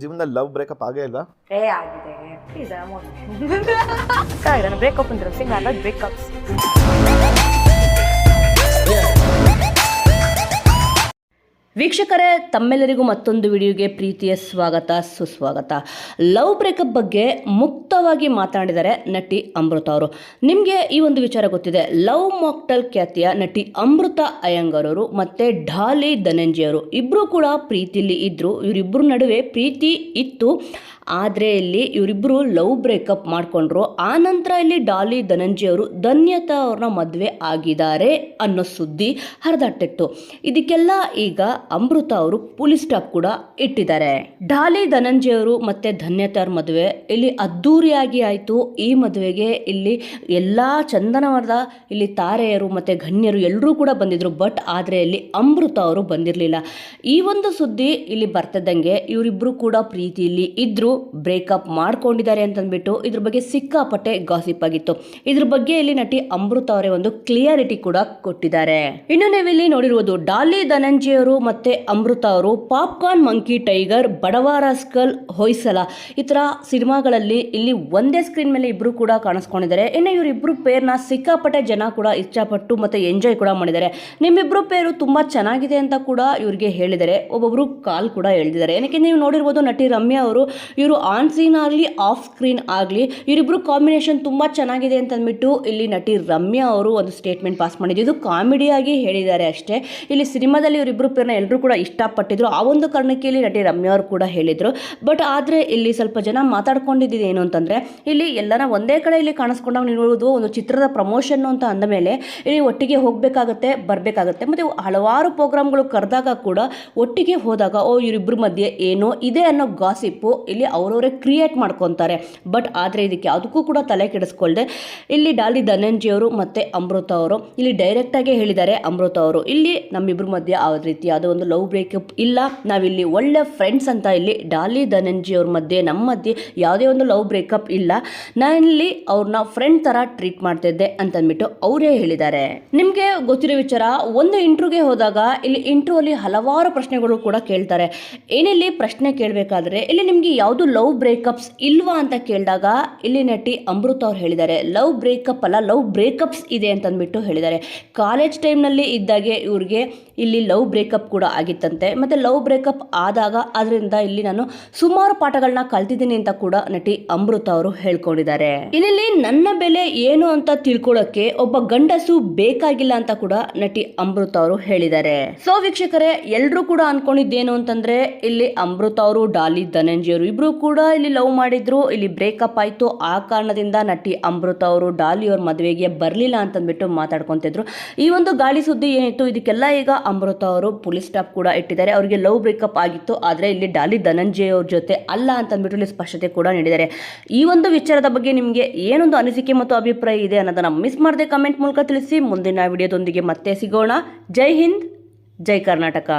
ಜೀವನದಲ್ಲಿ love breakup ಆಗೇ ಇಲ್ಲ ಏ ಆಗಿದೆ. ಬ್ರೇಕಪ್ ಅಂದ್ರೆ ಸಿಂಗ್ ಬ್ರೇಕಪ್ಸ್ ವೀಕ್ಷಕರೇ, ತಮ್ಮೆಲ್ಲರಿಗೂ ಮತ್ತೊಂದು ವಿಡಿಯೋಗೆ ಪ್ರೀತಿಯ ಸ್ವಾಗತ, ಸುಸ್ವಾಗತ. ಲವ್ ಬ್ರೇಕಪ್ ಬಗ್ಗೆ ಮುಕ್ತವಾಗಿ ಮಾತನಾಡಿದ್ದಾರೆ ನಟಿ ಅಮೃತ ಅವರು. ನಿಮಗೆ ಈ ಒಂದು ವಿಚಾರ ಗೊತ್ತಿದೆ. ಲವ್ ಮಾಕ್ಟಲ್ ಖ್ಯಾತಿಯ ನಟಿ ಅಮೃತ ಅಯ್ಯಂಗರ್ ಅವರು ಮತ್ತು ಢಾಲಿ ಧನಂಜಯರು ಇಬ್ಬರು ಕೂಡ ಪ್ರೀತಿಲಿ ಇದ್ದರು ಇವರಿಬ್ಬರ ನಡುವೆ ಪ್ರೀತಿ ಇತ್ತು. ಆದರೆ ಇಲ್ಲಿ ಇವರಿಬ್ಬರು ಲವ್ ಬ್ರೇಕಪ್ ಮಾಡಿಕೊಂಡ್ರು. ಆ ನಂತರ ಇಲ್ಲಿ ಡಾಲಿ ಧನಂಜಿಯವರು ಧನ್ಯತಾ ಅವ್ರನ್ನ ಮದುವೆ ಆಗಿದ್ದಾರೆ ಅನ್ನೋ ಸುದ್ದಿ ಹರಿದಾಟಿತ್ತು ಇದಕ್ಕೆಲ್ಲ ಈಗ ಅಮೃತ ಅವರು ಪೊಲೀಸ್ ಸ್ಟಾಪ್ ಕೂಡ ಇಟ್ಟಿದ್ದಾರೆ. ಡಾಲಿ ಧನಂಜಯ ಅವರು ಮತ್ತೆ ಧನ್ಯತಾರ್ ಮದುವೆ. ಇಲ್ಲಿ ಅದ್ದೂರಿಯಾಗಿ ಆಯಿತು. ಈ ಮದುವೆಗೆ ಇಲ್ಲಿ ಎಲ್ಲ ಚಂದನವಾದ ಇಲ್ಲಿ ತಾರೆಯರು ಮತ್ತು ಗಣ್ಯರು ಎಲ್ಲರೂ ಕೂಡ ಬಂದಿದ್ರು. ಬಟ್ ಆದರೆ ಇಲ್ಲಿ ಅಮೃತ ಅವರು ಬಂದಿರಲಿಲ್ಲ. ಈ ಒಂದು ಸುದ್ದಿ ಇಲ್ಲಿ ಬರ್ತಿದ್ದಂಗೆ ಇವರಿಬ್ಬರು ಕೂಡ ಪ್ರೀತಿಯಲ್ಲಿ ಇದ್ರು. ಬ್ರೇಕಪ್ ಮಾಡ್ಕೊಂಡಿದ್ದಾರೆ ಅಂತಂದ್ಬಿಟ್ಟು ಇದ್ರ ಬಗ್ಗೆ ಸಿಕ್ಕಾಪಟ್ಟೆ ಗಾಸಿಪ್ ಆಗಿತ್ತು. ಇದ್ರ ಬಗ್ಗೆ ಇಲ್ಲಿ ನಟಿ ಅಮೃತ ಅವರೇ ಒಂದು ಕ್ಲಿಯರಿಟಿ ಕೂಡ ಕೊಟ್ಟಿದ್ದಾರೆ. ಇನ್ನು ನೀವಿಲ್ಲಿ ನೋಡಿರುವುದು ಡಾಲಿ ಧನಂಜಯ ಅವರು ಮತ್ತೆ ಅಮೃತ ಅವರು popcorn monkey tiger Badava rascal Hoysala ಈ ಥರ ಸಿನಿಮಾಗಳಲ್ಲಿ ಇಲ್ಲಿ ಒಂದೇ ಸ್ಕ್ರೀನ್ ಮೇಲೆ ಇಬ್ಬರು ಕೂಡ ಕಾಣಿಸ್ಕೊಂಡಿದ್ದಾರೆ. ಇನ್ನು ಇವರಿಬ್ಬರು ಪೇರ್ನ ಸಿಕ್ಕಾಪಟ್ಟೆ ಜನ ಕೂಡ ಇಷ್ಟಪಟ್ಟು ಮತ್ತೆ ಎಂಜಾಯ್ ಕೂಡ ಮಾಡಿದ್ದಾರೆ. ನಿಮ್ಮಿಬ್ರು ಪೇರು ತುಂಬಾ ಚೆನ್ನಾಗಿದೆ ಅಂತ ಕೂಡ ಇವರಿಗೆ ಹೇಳಿದ್ದಾರೆ. ಒಬ್ಬೊಬ್ಬರು ಕಾಲ್ ಕೂಡ ಎಳೆದಿದ್ದಾರೆ. ಏನಕ್ಕೆ ನೀವು ನೋಡಿರ್ಬೋದು ನಟಿ ರಮ್ಯಾ ಅವರು ಇವರು ಆನ್ ಸೀನ್ ಆಗಲಿ ಆಫ್ ಸ್ಕ್ರೀನ್ ಆಗಲಿ ಇವರಿಬ್ಬರು ಕಾಂಬಿನೇಷನ್ ತುಂಬ ಚೆನ್ನಾಗಿದೆ ಅಂತ ಅಂದ್ಬಿಟ್ಟು ಇಲ್ಲಿ ನಟಿ ರಮ್ಯಾ ಅವರು ಒಂದು ಸ್ಟೇಟ್ಮೆಂಟ್ ಪಾಸ್ ಮಾಡಿದ್ದು. ಇದು ಕಾಮಿಡಿಯಾಗಿ ಹೇಳಿದ್ದಾರೆ ಅಷ್ಟೇ. ಇಲ್ಲಿ ಸಿನಿಮಾದಲ್ಲಿ ಇವರಿಬ್ಬರು ಪೇರ್ನ ಎಲ್ಲರೂ ಕೂಡ ಇಷ್ಟಪಟ್ಟಿದ್ರು. ಆ ಒಂದು ಕಾರಣಕ್ಕೆ ಇಲ್ಲಿ ನಟಿ ರಮ್ಯಾ ಅವರು ಕೂಡ ಹೇಳಿದರು. ಬಟ್ ಆದರೆ ಇಲ್ಲಿ ಸ್ವಲ್ಪ ಜನ ಮಾತಾಡ್ಕೊಂಡಿದ್ದು ಏನು ಅಂತಂದರೆ, ಇಲ್ಲಿ ಎಲ್ಲನ ಒಂದೇ ಕಡೆ ಇಲ್ಲಿ ಕಾಣಿಸ್ಕೊಂಡಾಗ ನೋಡೋದು ಒಂದು ಚಿತ್ರದ ಪ್ರಮೋಷನ್ನು ಅಂತ ಅಂದ ಮೇಲೆ ಇಲ್ಲಿ ಒಟ್ಟಿಗೆ ಹೋಗಬೇಕಾಗತ್ತೆ, ಬರಬೇಕಾಗತ್ತೆ. ಮತ್ತು ಹಲವಾರು ಪ್ರೋಗ್ರಾಮ್ಗಳು ಕರೆದಾಗ ಕೂಡ ಒಟ್ಟಿಗೆ ಹೋದಾಗ, ಓ ಇವರಿಬ್ಬರ ಮಧ್ಯೆ ಏನೋ ಇದೆ ಅನ್ನೋ ಗಾಸಿಪ್ಪು ಇಲ್ಲಿ ಅವರವರೇ ಕ್ರಿಯೇಟ್ ಮಾಡ್ಕೊತಾರೆ. ಬಟ್ ಆದರೆ ಇದಕ್ಕೆ ಅದಕ್ಕೂ ಕೂಡ ತಲೆ ಕೆಡಿಸ್ಕೊಳ್ಳದೆ ಇಲ್ಲಿ ಡಾಲಿ ಧನಂಜಿಯವರು ಮತ್ತು ಅಮೃತ ಅವರು. ಇಲ್ಲಿ ಡೈರೆಕ್ಟಾಗಿ ಹೇಳಿದ್ದಾರೆ ಅಮೃತ ಅವರು. ಇಲ್ಲಿ ನಮ್ಮಿಬ್ಬರ ಮಧ್ಯೆ ಆ ರೀತಿಯಾದ ಒಂದು ಲವ್ ಬ್ರೇಕಪ್ ಇಲ್ಲ. ನಾವಿಲ್ಲಿ ಒಳ್ಳೆ ಫ್ರೆಂಡ್ಸ್ ಅಂತ ಇಲ್ಲಿ ಡಾಲಿ ಧನಂಜಿ ಅವ್ರ ಮಧ್ಯೆ ನಮ್ಮ ಮಧ್ಯೆ ಯಾವುದೇ ಒಂದು ಲವ್ ಬ್ರೇಕಪ್ ಇಲ್ಲ. ನಾನಿಲ್ಲಿ ಅವ್ರನ್ನ ಫ್ರೆಂಡ್ ಥರ ಟ್ರೀಟ್ ಮಾಡ್ತಿದ್ದೆ ಅಂತಂದ್ಬಿಟ್ಟು ಅವರೇ ಹೇಳಿದ್ದಾರೆ. ನಿಮಗೆ ಗೊತ್ತಿರೋ ವಿಚಾರ, ಒಂದು ಇಂಟ್ರೂಗೆ ಹೋದಾಗ ಇಲ್ಲಿ ಇಂಟ್ರೂ ಅಲ್ಲಿ ಹಲವಾರು ಪ್ರಶ್ನೆಗಳು ಕೂಡ ಕೇಳ್ತಾರೆ. ಏನಿಲ್ಲಿ ಪ್ರಶ್ನೆ ಕೇಳಬೇಕಾದ್ರೆ, ಇಲ್ಲಿ ನಿಮಗೆ ಯಾವುದು ಲವ್ ಬ್ರೇಕಪ್ಸ್ ಇಲ್ವಾ ಅಂತ ಕೇಳಿದಾಗ ಇಲ್ಲಿ ನಟಿ ಅಮೃತ ಅವ್ರು ಹೇಳಿದ್ದಾರೆ. ಲವ್ ಬ್ರೇಕಪ್ ಅಲ್ಲ ಲವ್ ಬ್ರೇಕಪ್ಸ್ ಇದೆ ಅಂತಂದ್ಬಿಟ್ಟು ಹೇಳಿದ್ದಾರೆ. ಕಾಲೇಜ್ ಟೈಮ್ನಲ್ಲಿ ಇದ್ದಾಗೆ ಇವ್ರಿಗೆ ಇಲ್ಲಿ ಲವ್ ಬ್ರೇಕಪ್ ಕೂಡ ಆಗಿತ್ತಂತೆ. ಮತ್ತು ಲವ್ ಬ್ರೇಕಪ್ ಆದಾಗ ಅದರಿಂದ ಇಲ್ಲಿ ನಾನು ಸುಮಾರು ಪಾಠಗಳನ್ನ ಕಲ್ತಿದ್ದೀನಿ ಅಂತ ಕೂಡ ನಟಿ ಅಮೃತ ಅವರು ಹೇಳ್ಕೊಂಡಿದ್ದಾರೆ. ಇಲ್ಲಿ ನನ್ನ ಬೆಲೆ ಏನು ಅಂತ ತಿಳ್ಕೊಳ್ಳೋಕೆ ಒಬ್ಬ ಗಂಡಸು ಬೇಕಾಗಿಲ್ಲ ಅಂತ ಕೂಡ ನಟಿ ಅಮೃತ ಅವರು ಹೇಳಿದ್ದಾರೆ. ಸೊ ವೀಕ್ಷಕರೇ ಎಲ್ಲರೂ ಕೂಡ ಅನ್ಕೊಂಡಿದ್ದೇನು ಅಂತಂದ್ರೆ ಇಲ್ಲಿ ಅಮೃತ ಅವರು, ಡಾಲಿ ಧನಂಜಯ ಅವರು ಇಬ್ರು ಕೂಡ ಇಲ್ಲಿ ಲವ್ ಮಾಡಿದ್ರು. ಇಲ್ಲಿ ಬ್ರೇಕಪ್ ಆಯ್ತು. ಆ ಕಾರಣದಿಂದ ನಟಿ ಅಮೃತ ಅವರು, ಡಾಲಿ ಅವ್ರ ಮದುವೆಗೆ ಬರಲಿಲ್ಲ ಅಂತಂದ್ಬಿಟ್ಟು ಮಾತಾಡ್ಕೊಂತಿದ್ರು. ಈ ಒಂದು ಗಾಳಿ ಸುದ್ದಿ ಏನಿತ್ತು, ಇದಕ್ಕೆಲ್ಲ ಈಗ ಅಮೃತ ಅವರು ಪೊಲೀಸ್ ಸ್ಟಾಪ್ ಕೂಡ ಇಟ್ಟಿದ್ದಾರೆ. ಅವರಿಗೆ ಲವ್ ಬ್ರೇಕಪ್ ಆಗಿತ್ತು. ಆದರೆ ಇಲ್ಲಿ ಡಾಲಿ ಧನಂಜಯ ಅವ್ರ ಜೊತೆ ಅಲ್ಲ ಅಂತಂದ್ಬಿಟ್ಟು ಇಲ್ಲಿ ಸ್ಪಷ್ಟತೆ ಕೂಡ ನೀಡಿದ್ದಾರೆ. ಈ ಒಂದು ವಿಚಾರದ ಬಗ್ಗೆ ನಿಮಗೆ ಏನೊಂದು ಅನಿಸಿಕೆ ಮತ್ತು ಅಭಿಪ್ರಾಯ ಇದೆ ಅನ್ನೋದನ್ನು ಮಿಸ್ ಮಾಡದೆ ಕಮೆಂಟ್ ಮೂಲಕ ತಿಳಿಸಿ. ಮುಂದಿನ ವಿಡಿಯೋದೊಂದಿಗೆ ಮತ್ತೆ ಸಿಗೋಣ. ಜೈ ಹಿಂದ್, ಜೈ ಕರ್ನಾಟಕ.